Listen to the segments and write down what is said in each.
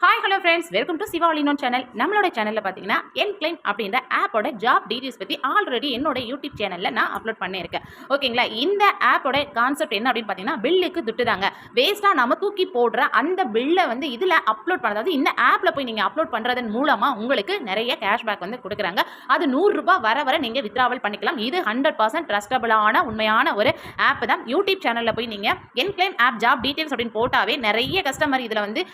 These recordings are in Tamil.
Hi hello friends welcome to Siva channel நம்மளோட சேனலில் பார்த்தீங்கன்னா என் கிளைம் அப்படின்ற ஆப்போட ஜாப் டீடெயில்ஸ் பற்றி ஆல்ரெடி என்னோட யூடியூப் சேனலில் நான் அப்லோட் பண்ணியிருக்கேன். ஓகேங்களா இந்த ஆப்போட கான்செப்ட் என்ன அப்படின்னு பார்த்தீங்கன்னா பில்லுக்கு துட்டுதாங்க. வேஸ்ட்டாக நம்ம தூக்கி போடுற அந்த பில்லை வந்து இதில் அப்லோட் பண்ணுறது இந்த ஆப்பில் போய் நீங்கள் அப்லோட் பண்ணுறதன் மூலமாக உங்களுக்கு நிறைய கேஷ்பேக் வந்து கொடுக்குறாங்க. அது நூறுரூபா வர வர நீங்கள் வித்ராவல் பண்ணிக்கலாம். இது ஹண்ட்ரட் பர்சன்ட் ட்ரஸ்டபிளான உண்மையான ஒரு ஆப் தான். யூடியூப் சேனலில் போய் நீங்கள் N claim app job details அப்படின்னு போட்டாவே நிறைய கஸ்டமர் இதில் வந்து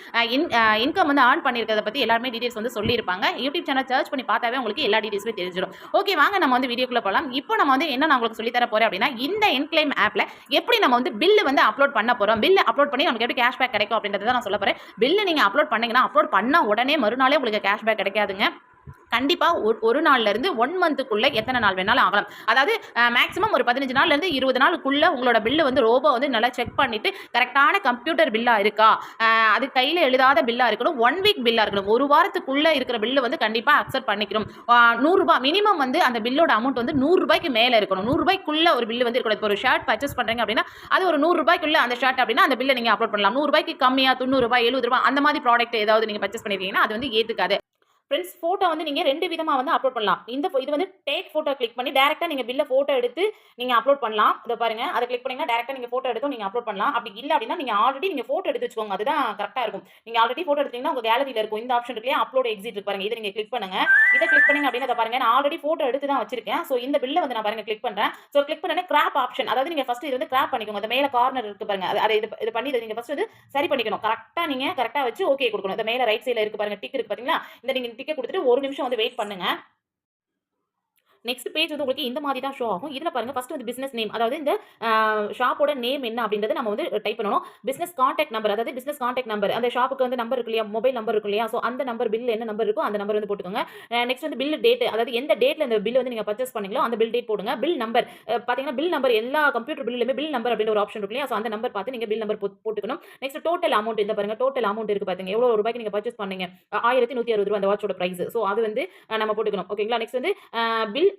இன் இன்கம் வந்து ஆன் பண்ணியிருக்கிறத பற்றி எல்லாருமே டீடைல்ஸ் வந்து சொல்லியிருப்பாங்க. யூடியூப் சேனல் சர்ச் பண்ணி பார்த்தாவே உங்களுக்கு எல்லா டீடைல்ஸுமே தெரிஞ்சிடும் ஓகே வாங்க நம்ம வந்து வீடியோக்குள்ளே போகலாம் இப்போ நம்ம வந்து என்ன நான் உங்களுக்கு சொல்லித்தர போகிறேன் அப்படின்னா இந்த என்க்ளைம் ஆப்பில் எப்படி நம்ம வந்து பில்லு வந்து அப்லோட் பண்ண போகிறோம் பில்லு அப்லோட் பண்ணி நமக்கு எப்படி கேஷ்பேக் கிடைக்கும் அப்படின்றத நான் சொல்ல போகிறேன் பில்லு நீங்கள் அப்லோட் பண்ணீங்கன்னா அப்லோட் பண்ண உடனே மறுநாளே உங்களுக்கு கேஷ்பேக் கிடைக்காதுங்க. கண்டிப்பாக ஒரு ஒரு நாள்லேருந்து ஒன் மந்த்துக்குள்ளே எத்தனை நாள் வேணாலும் ஆகலாம். அதாவது மேக்ஸிமம் ஒரு பதினஞ்சு நாள்லேருந்து இருபது நாளுக்குள்ளே உங்களோட பில்லு வந்து ரோபோ வந்து நல்லா செக் பண்ணிவிட்டு கரெக்டான கம்ப்யூட்டர் பில்லாக இருக்கா? அது கையில் எழுதாத பில்லாக இருக்கணும் ஒன் வீக் பில்லாக இருக்கணும். ஒரு வாரத்துக்குள்ளே இருக்கிற பில்லு வந்து கண்டிப்பாக அக்செப்ட் பண்ணிக்கணும். நூறுரூபா மினிமம் வந்து அந்த பில்லோட அமௌண்ட் வந்து நூறுரூபாய்க்கு மேலே இருக்கணும். நூறுரூபாய்க்குள்ளே ஒரு பில்லு வந்து இருக்கணும் இப்போ ஒரு ஷர்ட் பர்ச்சேஸ் பண்ணுறீங்க அப்படின்னா அது ஒரு நூறுரூபாய்க்குள்ளே அந்த ஷர்ட் அப்படின்னா அந்த பில்லை நீங்கள் அப்லோட் பண்ணலாம். நூறுரூபாய்க்கு கம்மியாக தொண்ணூறுரூபா எழுபது ரூபா அந்த மாதிரி ப்ராடக்ட் ஏதாவது நீங்கள் பர்ச்சேஸ் பண்ணிருக்கீங்கன்னா அது வந்து ஏற்றுக்காது ஃப்ரெண்ட்ஸ் ஃபோட்டோ வந்து நீங்கள் ரெண்டு விதமாக வந்து அப்லோட் பண்ணலாம். இந்த இது வந்து டேக் ஃபோட்டோ கிளிக் பண்ணி டேரெக்டாக நீங்கள் பில்ல ஃபோட்டோ எடுத்து நீங்கள் அப்லோட் பண்ணலாம். இதை பாருங்கள் அதை கிளிக் பண்ணிங்கன்னா டேரெக்டாக நீங்கள் ஃபோட்டோ எடுத்தும் நீங்கள் அப்லோட் பண்ணலாம். அப்படி இல்லை அப்படின்னா நீங்கள் ஆல்ரெடி நீங்கள் ஃபோட்டோ எடுத்து வச்சுக்கோங்க. அதுதான் கரெக்டாக இருக்கும். நீங்கள் ஆல்ரெடி ஃபோட்டோ எடுத்தீங்கன்னா உங்கள் கேலரியில் இருக்கும். இந்த ஆப்ஷன் இருக்குல்லையா? அப்லோட் எக்ஸிட் இருக்கு பாருங்க. இதை நீங்கள் கிளிக் பண்ணுங்க. இதை கிளிக் பண்ணிங்க அப்படின்னு அதை பாருங்கள் நான் ஆல்ரெடி ஃபோட்டோ எடுத்து தான் வச்சிருக்கேன். ஸோ இந்த பில்லை வந்து நான் பாருங்கள் கிளிக் பண்ணுறேன் ஸோ கிளிக் பண்ணனே கிராப் ஆப்ஷன் அதாவது நீங்கள் ஃபஸ்ட்டு இது வந்து கிராப் பண்ணிக்கோங்க. அந்த மேலே கார்னர் இருக்கு பாருங்க. அதை இது இது பண்ணி இதை நீங்கள் ஃபஸ்ட் வந்து சரி பண்ணிக்கணும். கரெக்டாக நீங்கள் கரெக்டாக வச்சு ஓகே கொடுக்கணும். இந்த மேலே ரைட் சைடில் இருக்கு பாருங்கள் டிக் இருக்கு பார்த்தீங்களா இந்த நீங்கள் டிக்கெட் கொடுத்துட்டு ஒரு நிமிஷம் வந்து வெயிட் பண்ணுங்க. நெக்ஸ்ட் பேஜ் வந்து உங்களுக்கு இந்த மாதிரி தான் ஷோ ஆகும். இதில் பாருங்கள் ஃபர்ஸ்ட் வந்து பிஸ்னஸ் நேம் அதாவது இந்த ஷாப்போட நேம் என்ன அப்படின்றத நம்ம வந்து டைப் பண்ணணும். பிஸ்னஸ் காண்டாக்ட் நம்பர் அதாவது பிஸ்னஸ் காண்டாக்ட் நம்பர் அந்த ஷாப்புக்கு வந்து நம்பர் இருக்கு இல்லையா? மொபைல் நம்பர் இருக்கு இல்லையா? ஸோ அந்த நம்பர் பில் என்ன நம்பர் இருக்கோ அந்த நம்பர் வந்து போட்டுக்கோங்க. நெக்ஸ்ட் வந்து பில் டேட் அதாவது எந்த டேட்டில் இந்த பில் வந்து நீங்கள் பர்ச்சேஸ் பண்ணீங்களோ அந்த பில் டேட் போடுங்க. பில் நம்பர் பார்த்தீங்கன்னா பில் நம்பர் எல்லா கம்ப்யூட்டர் பில்லுமே பில் நம்பர் அப்படின்ற ஒரு ஆப்ஷன் இருக்கு இல்லையா? ஸோ அந்த நம்பர் பார்த்து நீங்கள் பில் நம்பர் போட்டுக்கணும். நெக்ஸ்ட் டோட்டல் அமௌண்ட் இந்த பாருங்க டோட்டல் அமௌண்ட் இருக்கு பாத்தீங்க. எவ்வளோ ரூபாய்க்கு நீங்கள் பர்ச்சேஸ் பண்ணீங்க? ஆயிரத்தி நூற்றி அறுபது ரூபா அந்த வாட்சோட ப்ரைஸ் ஸோ அது வந்து நம்ம போட்டுக்கணும். ஓகேங்களா நெக்ஸ்ட் வந்து பில்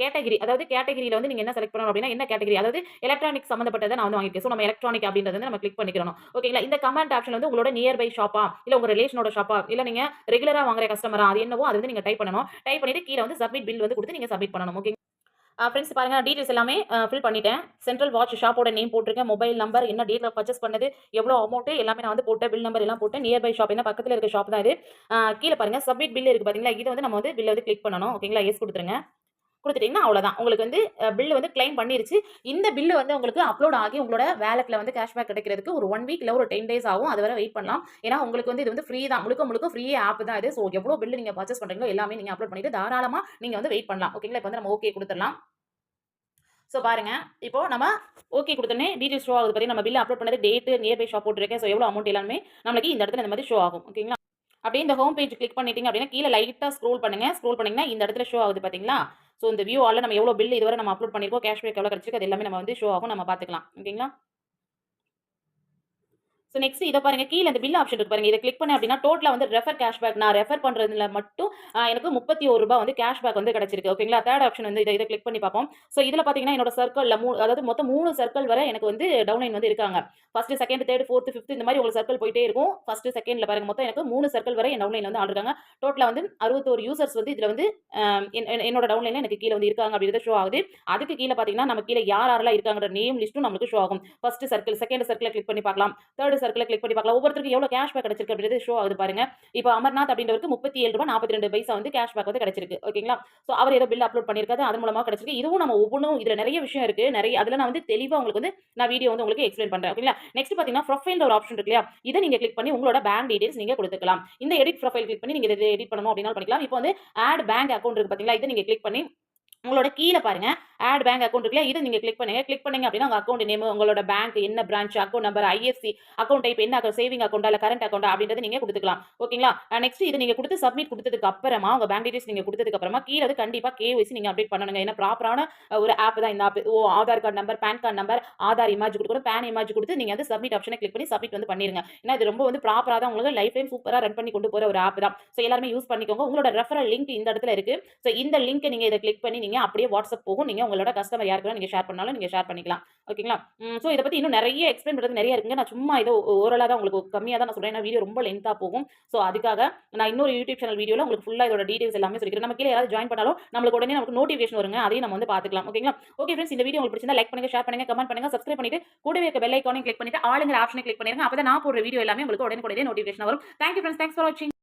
கேட்டகரி அதாவது கேட்டகரியில் வந்து நீங்கள் என்ன செலக்ட் பண்ணணும் அப்படின்னா என்ன கேட்டகரி? அதாவது எலக்ட்ரானிக் சம்மந்தப்பட்டதை நான் வந்து வாங்கியிருக்கேன். ஸோ நம்ம எலக்ட்ரானிக் அப்படின்றத நம்ம கிளிக் பண்ணிக்கிறோம் ஓகேங்களா இந்த கமெண்ட் ஆப்ஷன் வந்து உங்களோட நியர்பை ஷாப்பா இல்லை உங்கள் ரிலேஷனோட ஷாப்பா இல்லை நீங்கள் ரெகுலராக வாங்குற கஸ்டமரா அது என்னவோ அது வந்து நீங்கள் டைப் பண்ணணும். டைப் பண்ணிட்டு கீழே வந்து சப்மிட் பில் வந்து கொடுத்து நீங்கள் சப்மிட் பண்ணணும். ஓகே ஃப்ரெண்ட்ஸ் பாருங்கள் டீடெயில்ஸ் எல்லாமே ஃபில் பண்ணிட்டேன். சென்ட்ரல் வாட்ச் ஷாப்போட நேம் போட்டிருக்கேன். மொபைல் நம்பர் என்ன டேட்டில் பர்ச்சேஸ் பண்ணது எவ்வளோ அமௌண்ட் எல்லாமே நான் வந்து போட்டேன் பில் நம்பர் எல்லாம் போட்டு நியர்பை ஷாப் என்ன பக்கத்தில் இருக்க ஷாப் தான் இது. கீழே பாருங்கள் சப்மிட் பில் இருக்கு பார்த்தீங்களா இது வந்து நம்ம வந்து பில் வந்து கிளிக் பண்ணணும். ஓகேங்களா எஸ் கொடுத்துருங்க. கொடுத்துட்டீங்கன்னா அவ்வளோதான் உங்களுக்கு வந்து பில்லு வந்து கிளைம் பண்ணிருச்சு. இந்த பில்லு வந்து உங்களுக்கு அப்லோட் ஆகி உங்களோட வேலெட்டில் வந்து கேஷ்பேக் கிடைக்கிறதுக்கு ஒரு ஒன் வீக் இல்லை ஒரு டென் டேஸ் ஆகும். அது வரை வெயிட் பண்ணலாம். ஏன்னா உங்களுக்கு வந்து இது வந்து ஃப்ரீ தான். முழுக்க முழுக்க ஃப்ரீ ஆப் தான் இது. ஸோ எவ்வளோ பில்லு நீங்கள் பர்ச்சேஸ் பண்ணுறீங்களோ எல்லாமே நீங்கள் அப்லோட் பண்ணிட்டு தாராளமாக நீங்கள் வந்து வெயிட் பண்ணலாம். ஓகேங்களா இப்போ வந்து நம்ம ஓகே கொடுத்துடலாம். ஸோ பாருங்க. இப்போ நம்ம ஓகே கொடுத்தோன்னே டீட்டெயில் ஷோ ஆகுது பற்றி நம்ம பில் அப்லோட் பண்ணது டேட்டு நியர்பை ஷாப் போட்டுருக்கேன். ஸோ எவ்வளோ அமௌண்ட் எல்லாமே நம்மளுக்கு இந்த இடத்துல இந்த மாதிரி ஷோ ஆகும். ஓகேங்களா அப்படியே இந்த ஹோம் பேஜ் கிளிக் பண்ணிட்டீங்க அப்படின்னா கீழே லைட்டாக ஸ்க்ரோல் பண்ணுங்கள் ஸ்க்ரோல் பண்ணீங்கன்னா இந்த இடத்துல ஷோ ஆகுது பார்த்தீங்களா ஸோ இந்த வியூ ஆல்ல நம்ம எவ்வளோ பில் இதுவரை நம்ம அப்லோட் பண்ணியிருக்கோம் கேஷ்பேக் எவ்வளோ கிடச்சிருக்கு அது எல்லாமே நம்ம வந்து ஷோ ஆகும். நம்ம பார்த்துக்கலாம். ஓகேங்களா? ஸோ நெக்ஸ்ட் இதை பாருங்க. கீழே இந்த பில் ஆப்ஷன் இருக்கு பாருங்க. இதை கிளிக் பண்ண அப்படின்னா டோட்டலாக வந்து ரெஃபர் கேஷ்பேக் நான் ரெஃபர் பண்ணுறதுல மட்டும் எனக்கு முப்பத்தி ஒரு ரூபா வந்து கேஷ்பேக் வந்து கிடைச்சிருக்கு. ஓகேங்களா தேர்ட் ஆப்ஷன் வந்து இதை இதை கிளிக் பண்ணி பார்ப்போம். ஸோ இதில் பார்த்தீங்கன்னா என்னோட சர்க்கிளில் மூணு அதாவது மொத்தம் மூணு சர்க்கிள் வரை எனக்கு வந்து டவுன்லைன் வந்து இருக்காங்க. First second third fourth fifth இந்த மாதிரி உங்களுக்கு சர்க்கிள் போயிட்டே இருக்கும். ஃபஸ்ட்டு செகண்ட்ல பாருங்க. மொத்தம் எனக்கு மூணு சர்க்கிள் வரை என் டவுன்லைன் வந்து ஆடுறாங்க டோட்டலாக வந்து அறுபத்தோரு யூசர்ஸ் வந்து இதில் வந்து என்னோட டவுன்லைனில் எனக்கு கீழே வந்து இருக்காங்க அப்படின்றத ஷோ ஆகுது. அதுக்கு கீழே பார்த்தீங்கன்னா நம்ம கீழே யார் யாரெல்லாம் இருக்காங்கிற நேம் லிஸ்ட்டும் நமக்கு ஷோ ஆகும். ஃபஸ்ட்டு சர்க்கிள் செகண்ட் சர்க்கிளை கிளிக் பண்ணி பார்க்கலாம். தேர்ட் சர்க்கிளை கிளிக் பண்ணி பார்க்கலாம். ஒவ்வொருத்தருக்கு எவ்வளோ கேஷ்பேக் கிடைச்சிருக்கு அப்படின்றது ஷோ ஆகுது பாருங்க. இப்போ அமர்நாத் அப்படின்றவருக்கு முப்பத்தி ஏழு ரூபாய் நாற்பத்தி ரெண்டு பைசா வந்து கேஷ்பேக் வந்து கிடைச்சிருக்கு. ஓகேங்களா ஸோ அவர் ஏதோ பில் அப்லோட் பண்ணியிருக்காது அது மூலமாக கிடைச்சிருக்கு. இதுவும் நம்ம ஒவ்வொன்றும் இதில் நிறைய விஷயம் இருக்குது நிறைய அதில் நான் வந்து தெளிவாக உங்களுக்கு வந்து நான் வீடியோ வந்து உங்களுக்கு எக்ஸ்பிளைன் பண்ணுறேன் ஓகேங்களா நெக்ஸ்ட் பார்த்தீங்கன்னா ப்ரொஃபைல் ஒரு ஆப்ஷன் இருக்கு இல்லையா? இதை நீங்கள் கிளிக் பண்ணி உங்களோட பேங்க் டீடைல்ஸ் நீங்கள் கொடுத்துக்கலாம். இந்த எடிட் ப்ரொஃபைல் கிளிக் பண்ணி நீங்கள் இதை எடிட் பண்ணணும் அப்படின்னா பண்ணிக்கலாம். இப்போ வந்து ஆட் பேங்க் அக்கௌண்ட் இருக்கு பார்த்தீங்களா? இதை நீங்கள் கிளிக் பண்ணி உங்களோட கீழே பாருங்க. ஆட் பேங்க் அக்கௌண்ட் இருக்குல்ல இதை நீங்க கிளிக் பண்ணுங்க. கிளிக் பண்ணுங்க அப்படின்னா உங்க அக்கௌண்ட் நேம் உங்களோட பேங்க் என்ன branch account number IFC account type என்ன சேவிங் அக்கௌண்ட் இல்ல கரண்ட் அக்கௌண்ட் அப்படின்றத நீங்க கொடுத்துக்கலாம். ஓகேங்களா நெக்ஸ்ட் இது நீங்க கொடுத்து சப்மிட் கொடுத்ததுக்கு அப்புறமா உங்க பேங்க் டீடைல்ஸ் நீங்க கொடுத்ததுக்கு அப்புறமா கீழே வந்து கண்டிப்பா கேஒய்சி நீங்க அப்டேட் பண்ணணுங்க. ஏன்னா ப்ராப்பரான ஒரு ஆப் தான் இந்த ஆப் ஓ Aadhaar card number PAN card number Aadhaar image கொடுக்கணும். பேன் இமேஜ் கொடுத்து நீங்க வந்து சப்மிட் ஆப்ஷனை கிளிக் பண்ணி சப்மிட் வந்து பண்ணிருங்க. ஏன்னா இது ரொம்ப வந்து ப்ராப்பரா தான் உங்களுக்கு லைஃப் டைம் சூப்பரா ரன் பண்ணி கொண்டு போற ஒரு ஆப் தான். ஸோ எல்லாருமே யூஸ் பண்ணிக்கோங்க. உங்களோட ரெஃபரல் லிங்க் இந்த இடத்துல இருக்கு. ஸோ இந்த லிங்க் நீங்க இதை கிளிக் பண்ணி நீங்க பண்ணாதீங்க அப்படியே வாட்ஸ்அப் போகும். நீங்கள் உங்களோட கஸ்டமர் யாருக்கு நீங்கள் ஷேர் பண்ணாலும் நீங்கள் ஷேர் பண்ணிக்கலாம். ஓகேங்களா ஸோ இதை பற்றி இன்னும் நிறைய எக்ஸ்பிளைன் பண்ணுறது நிறைய இருக்குங்க. நான் சும்மா ஏதோ ஓரலாக தான் உங்களுக்கு கம்மியாக தான் நான் சொல்கிறேன் ஏன்னா வீடியோ ரொம்ப லென்த்தாக போகும். ஸோ அதுக்காக நான் இன்னொரு யூடியூப் சேனல் வீடியோவில் உங்களுக்கு ஃபுல்லாக இதோட டீடைல்ஸ் எல்லாமே சொல்லிக்கிறேன். நம்ம கீழே யாராவது ஜாயின் பண்ணாலும் நம்மளுக்கு உடனே நமக்கு நோட்டிஃபிகேஷன் வருங்க. அதையும் நம்ம வந்து பார்த்துக்கலாம். ஓகேங்களா ஓகே ஃப்ரெண்ட்ஸ் இந்த வீடியோ உங்களுக்கு பிடிச்சிருந்தா லைக் பண்ணுங்க ஷேர் பண்ணுங்க கமெண்ட் பண்ணுங்க சப்ஸ்கிரைப் பண்ணிட்டு கூடவே இருக்க பெல் ஐக்கானையும் கிளிக் பண்ணிட்டு ஆளுங்கிற ஆப்ஷனை கிளிக் பண்ணிருங்க அப்போ தான் நான் போடுற வீடியோ எல்லாமே உங்களுக்கு உடனே உடனே நோட்டிஃபிகேஷன் வரும் தேங்க்யூ ஃப்ரெண்ட்ஸ் தேங்க்ஸ் ஃபார் வாட்சிங்